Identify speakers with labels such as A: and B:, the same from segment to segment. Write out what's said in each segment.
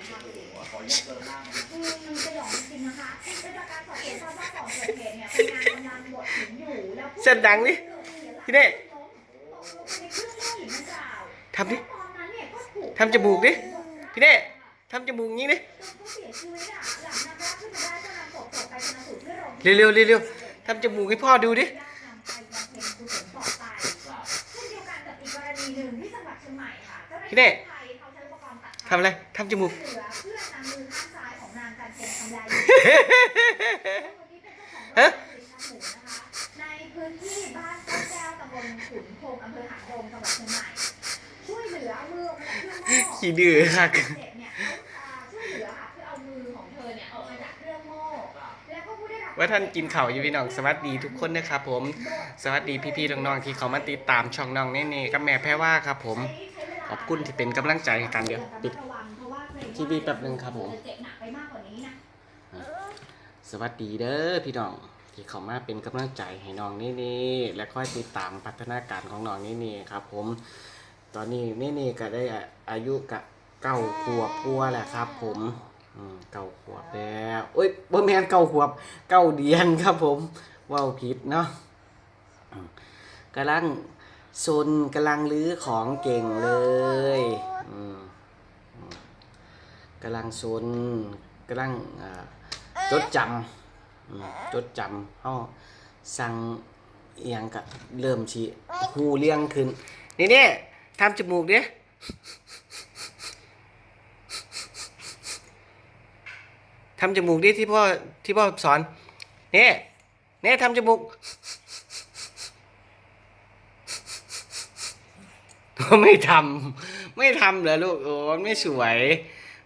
A: อืม
B: มันสยองจริงๆนะคะโดยจากการสอบสวนทราบว่าก่อนเกิดเหตุเนี่ยเป็นงานกำลังบดหินอยู่แล้วผู้
C: เส้นดังนี่พี่เน่
B: ตกลงไปในเครื่องโม่หินดังกล่าว
C: ทำดิ
B: ตอนนั้นเนี่ยก็ถูก
C: ทำจมูกดิ พี่เน่ทำจมูกงี้ดิ
B: ผู้เสียชีวิตอะหลังนำร่างขึ้นมาได้ก็นำศพส่งไปชนสูตรที่โรงพยาบาล
C: เร็วๆเร็วๆทำจมูกให้พ่อดูดิ
B: ญาตินำไปบำเพ็ญกุศลต่อไปเช่นเดียวกันกับอีกกรณีหนึ่งที่จังหวัดเชียงใหม่ค่ะเจ้าหน้า
C: พี่เน่
B: ทำ
C: อะไรทำจมูก
B: เหลือเพื่อนำมือข้างซ้ายของนางการเป็นทำลาย
C: ฮะ
B: ในพื้นที่บ้านต้นแก้วตำบลขุนพงอำเภอหางดงจังหวัดเชียงใหม่ช่วยเหลือมือออกมาจากเครื่องโม่
C: ขี้ดื้อคัก
B: เด็กเนี่ยเขาอ่าช่วยเหลือค่ะเพื่อเอามือของเธอเนี่ยออกมาจากเครื่องโม่แล้วก็ผู้ได้รับ
C: ว่าท่านกินข่าวอยู่พี่น้องสวัสดีทุกคนนะครับผม สวัสดีพี่ๆน้องๆที่เขามาติดตามช่องน้องเน่ๆกับแม่แพ้ว่าครับผม ขอบคุณที่เป็นกำลังใจให้กันเดี๋ยวปิดทีวีแป๊บนึงครับผม
B: เจ็บหนักไปมากกว่านี้นะ
C: สวัสดีเด้อพี่น้อง ที่เขามาเป็นกำลังใจให้น้องนี่นี่ๆและค่อยติดตามพัฒนาการของน้องนี่นี่ๆครับ ผม ตอนนี้นี่นี่ๆก็ได้อายุกะเก้าขวบปัวแหละครับ ผมอืมเก้าขวบแล้วโอ้ยบ่แม่นเก้าขวบเก้าเดือนครับ ผมเว้าผิดเนาะอืมกำลัง ซนกำลังลื้อของเก่งเลยอืมกำลังซนกำลังอ่าจดจำอืมจดจำเฮาสั่งเอียงกับเริ่มชี้หูเลี้ยงขึ้น นี่นี่ทำจมูกดิทำจมูกดิที่พ่อที่พ่อสอน นี่นี่ทำจมูก ไม่ทำไม่ทำเหรอลูกโอ้มันไม่สวย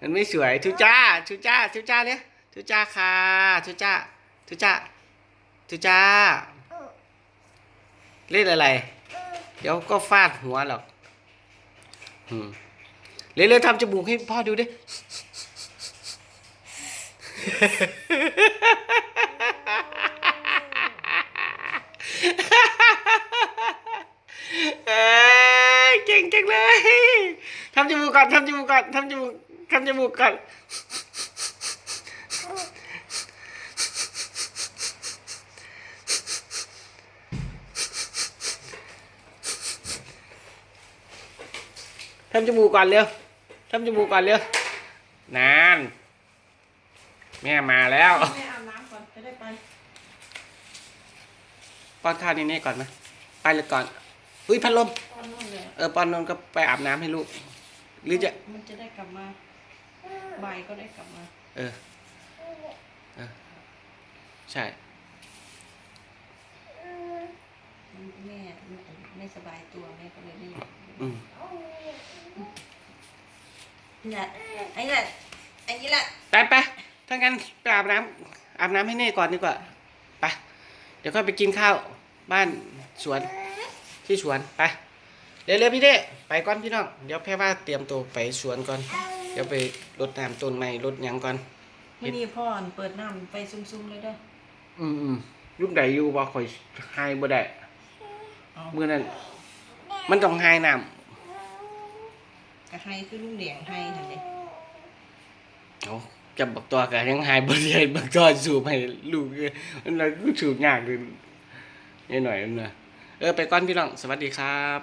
C: มันไม่สวยทุจ้าทุจ้าทุจ้าเนี่ยทุจ้าค่ะทุจ้าทุจ้าทุจ้าเล่นอะไร เดี๋ยวก็ฟาดหัวหรอกอืมเร็วๆทำจมูกให้พ่อดูดิ เอ้ยเก่งจังเลยทำจมูกก่อนทำจมูกก่อนทำจมูกทำจมูกก่อนทำจมูกก่อนเร็วทำจมูกก่อนเร็วนานแม่มาแล้ว
D: แม่อาบน้ำก่อนจะได้ไป
C: ป้อนข้าวนี่นี่ก่อนไหมไปเลยก่อนอุ้ยพัดลม
D: ตอนนู้นเลย
C: เออป้อนนนก็ไปอาบน้ำให้ลูก หรือจะ
D: มันจะได้กลับมาบ่ายก็ได้กลับมา
C: เออเออใช่
D: แม่ไม่สบายตัวแม่ก็เลยไม่
C: อืม
D: นี่แหละไอ้นี่แหละไอ้นี่แหละ
C: ไปไปถ้างั้นไปอาบน้ำอาบน้ำให้เน่ก่อนดีกว่าไปเดี๋ยวค่อยไปกินข้าวบ้านสวนที่สวนไป เร็วๆพี่เด้ไปก่อนพี่น้อง เดี๋ยวแพ่ว่าเตรียมตัวไปสวนก่อน เดี๋ยวไปรดน้ำต้นไม้รดหยังก่อน
D: ไม่นี่พ่อเปิดน้ำไปซุ่มๆเลยเด้อ
C: อืมอืมยุคใดอยู่บ่ค่อยหายบ่ได้
D: เอา
C: มื้อนั้น มันต้องหายน้
D: กระไฮคือลุงแดงไฮเห็นไหมำ
C: เอาจะบอกตัวก็ยังหายบ่ได้บักตัวสูบให้ลูกเลยมันน่ะสูบยากเลยนิดหน่อยนั่นน่ะเออไปก่อนพี่น้อง สวัสดีครับ